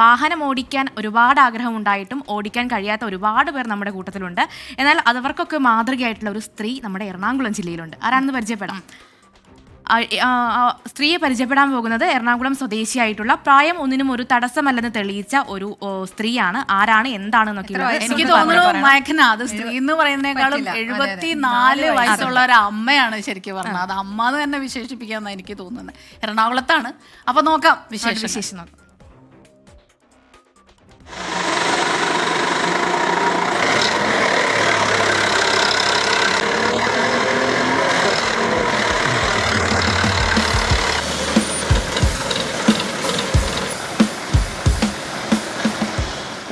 വാഹനം ഓടിക്കാൻ ഒരുപാട് ആഗ്രഹം ഉണ്ടായിട്ടും ഓടിക്കാൻ കഴിയാത്ത ഒരുപാട് പേർ നമ്മുടെ കൂട്ടത്തിലുണ്ട്. എന്നാൽ അതവർക്കൊക്കെ മാതൃകയായിട്ടുള്ള ഒരു സ്ത്രീ നമ്മുടെ എറണാകുളം ജില്ലയിലുണ്ട്. ആരാണെന്ന് പരിചയപ്പെടാം? സ്ത്രീയെ പരിചയപ്പെടാൻ പോകുന്നത് എറണാകുളം സ്വദേശിയായിട്ടുള്ള പ്രായം ഒന്നിനും ഒരു തടസ്സമല്ലെന്ന് തെളിയിച്ച ഒരു സ്ത്രീയാണ്. ആരാണ് എന്താണെന്നൊക്കെ ഉള്ളത് എനിക്ക് തോന്നുന്നു മയക്കന. അത് സ്ത്രീ എന്ന് പറയുന്നതിനേക്കാളും. എഴുപത്തിനാല് വയസ്സുള്ള ഒരു അമ്മയാണ് ശരിക്കും പറഞ്ഞത്. അത് അമ്മ എന്ന് തന്നെ വിശേഷിപ്പിക്കാമെന്നാണ് എനിക്ക് തോന്നുന്നത്. എറണാകുളത്താണ്. അപ്പൊ നോക്കാം വിശേഷം വിശേഷം നോക്കാം.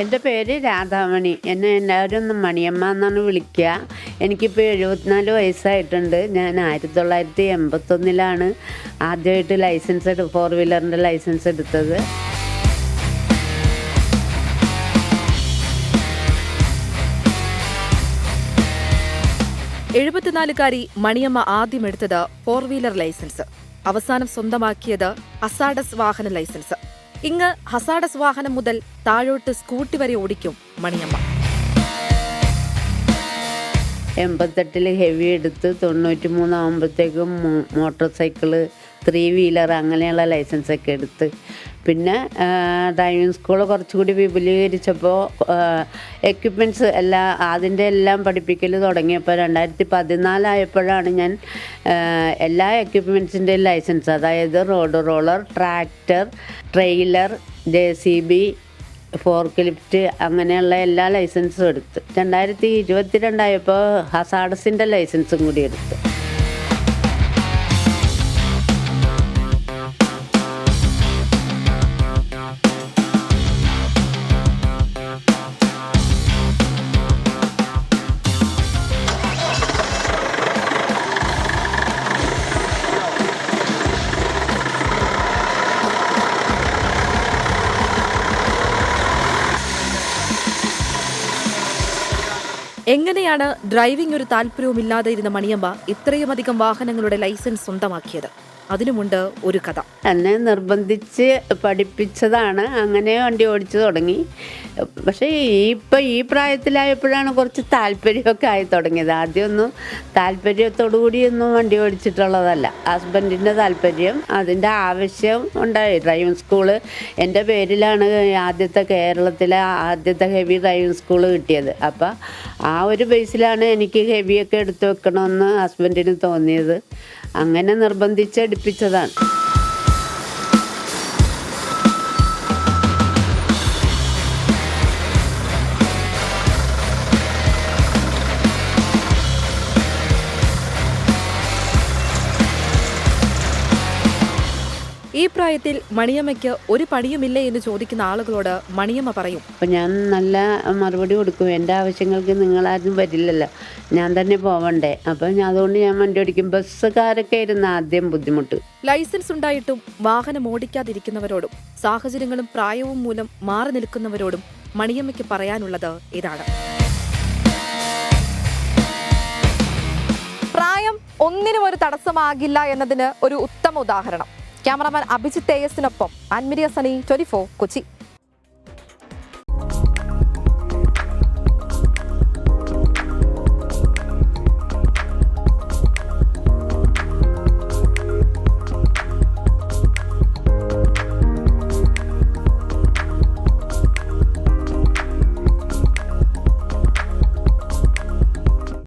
എന്റെ പേര് രാധാമണി. എന്നെ എല്ലാവരും ഒന്ന് മണിയമ്മ എന്നാണ് വിളിക്കുക. എനിക്കിപ്പോൾ എഴുപത്തിനാല് വയസ്സായിട്ടുണ്ട്. ഞാൻ ആയിരത്തി തൊള്ളായിരത്തി എൺപത്തൊന്നിലാണ് ആദ്യമായിട്ട് ലൈസൻസ് എടു ഫോർ വീലറിന്റെ ലൈസൻസ് എടുത്തത്. എഴുപത്തിനാലുകാരി മണിയമ്മ ആദ്യം എടുത്തത് ഫോർ വീലർ ലൈസൻസ്. അവസാനം സ്വന്തമാക്കിയത് അസാഡസ് വാഹന ലൈസൻസ്. ഇങ്ങ് ഹസാഡസ് വാഹനം മുതൽ താഴോട്ട് സ്കൂട്ടി വരെ ഓടിക്കും മണിയമ്മ. എൺപത്തെട്ടിൽ ഹെവി എടുത്ത് തൊണ്ണൂറ്റി മൂന്നാകുമ്പോഴത്തേക്കും മോട്ടോർ സൈക്കിൾ ത്രീ വീലർ അങ്ങനെയുള്ള ലൈസൻസൊക്കെ എടുത്ത് പിന്നെ ഡ്രൈവിംഗ് സ്കൂൾ കുറച്ചുകൂടി വിപുലീകരിച്ചപ്പോൾ എക്യുപ്മെന്റ്സ് എല്ലാ അതിന്റെ എല്ലാം പഠിപ്പിക്കൽ തുടങ്ങിയപ്പോൾ രണ്ടായിരത്തി പതിനാലായപ്പോഴാണ് ഞാൻ എല്ലാ എക്യുപ്മെന്റ്സിന്റെയും ലൈസൻസ് അതായത് road roller tractor trailer J C B forklift അങ്ങനെയുള്ള എല്ലാ ലൈസൻസും എടുത്ത്. രണ്ടായിരത്തി ഇരുപത്തിരണ്ടായപ്പോൾ ഹസാഡസിന്റെ ലൈസൻസും കൂടി എടുത്തു. എങ്ങനെയാണ് ഡ്രൈവിംഗ് ഒരു താല്പര്യവുമില്ലാതെ ഇരുന്ന മണിയമ്മ ഇത്രയുമധികം വാഹനങ്ങളുടെ ലൈസൻസ് സ്വന്തമാക്കിയത്? അതിനുമുണ്ട് ഒരു കഥ. എന്നെ നിർബന്ധിച്ച് പഠിപ്പിച്ചതാണ്. അങ്ങനെ വണ്ടി ഓടിച്ചു തുടങ്ങി. പക്ഷേ ഇപ്പം ഈ പ്രായത്തിലായപ്പോഴാണ് കുറച്ച് താല്പര്യമൊക്കെ ആയി തുടങ്ങിയത്. ആദ്യമൊന്നും താല്പര്യത്തോടു കൂടിയൊന്നും വണ്ടി ഓടിച്ചിട്ടുള്ളതല്ല. ഹസ്ബൻഡിന്റെ താല്പര്യം അതിന്റെ ആവശ്യം ഉണ്ടായി. ഡ്രൈവിംഗ് സ്കൂൾ എന്റെ പേരിലാണ് ആദ്യത്തെ കേരളത്തിലെ ആദ്യത്തെ ഹെവി ഡ്രൈവിംഗ് സ്കൂൾ കിട്ടിയത്. അപ്പം ആ ഒരു ബേസിലാണ് എനിക്ക് ഹെവിയൊക്കെ എടുത്തു വെക്കണമെന്ന് ഹസ്ബൻഡിന് തോന്നിയത്. അങ്ങനെ നിർബന്ധിച്ച് എടുപ്പിച്ചതാണ്. ഈ പ്രായത്തിൽ മണിയമ്മയ്ക്ക് ഒരു പണിയുമില്ലേ എന്ന് ചോദിക്കുന്ന ആളുകളോട് മണിയമ്മ പറയും. അപ്പം ഞാൻ നല്ല മറുപടി കൊടുക്കും. എന്റെ ആവശ്യങ്ങൾക്ക് നിങ്ങളാരും വരില്ലല്ലോ. ഞാൻ തന്നെ പോവണ്ടേ. അപ്പം ഞാൻ അതുകൊണ്ട് ഞാൻ വണ്ടി ഓടിക്കും. ബസ്സുകാരൊക്കെ ആയിരുന്നു ആദ്യം ബുദ്ധിമുട്ട്. ലൈസൻസ് ഉണ്ടായിട്ടും വാഹനം ഓടിക്കാതിരിക്കുന്നവരോടും സാഹചര്യങ്ങളും പ്രായവും മൂലം മാറി നിൽക്കുന്നവരോടും മണിയമ്മയ്ക്ക് പറയാനുള്ളത് ഇതാണ്. പ്രായം ഒന്നിനും ഒരു തടസ്സമാകില്ല എന്നതിന് ഒരു ഉത്തമ ഉദാഹരണം. ക്യാമറാമാൻ അഭിജിത്ത് തേയസിനൊപ്പം അൻമിരിയ സണി ട്വന്റി കൊച്ചി.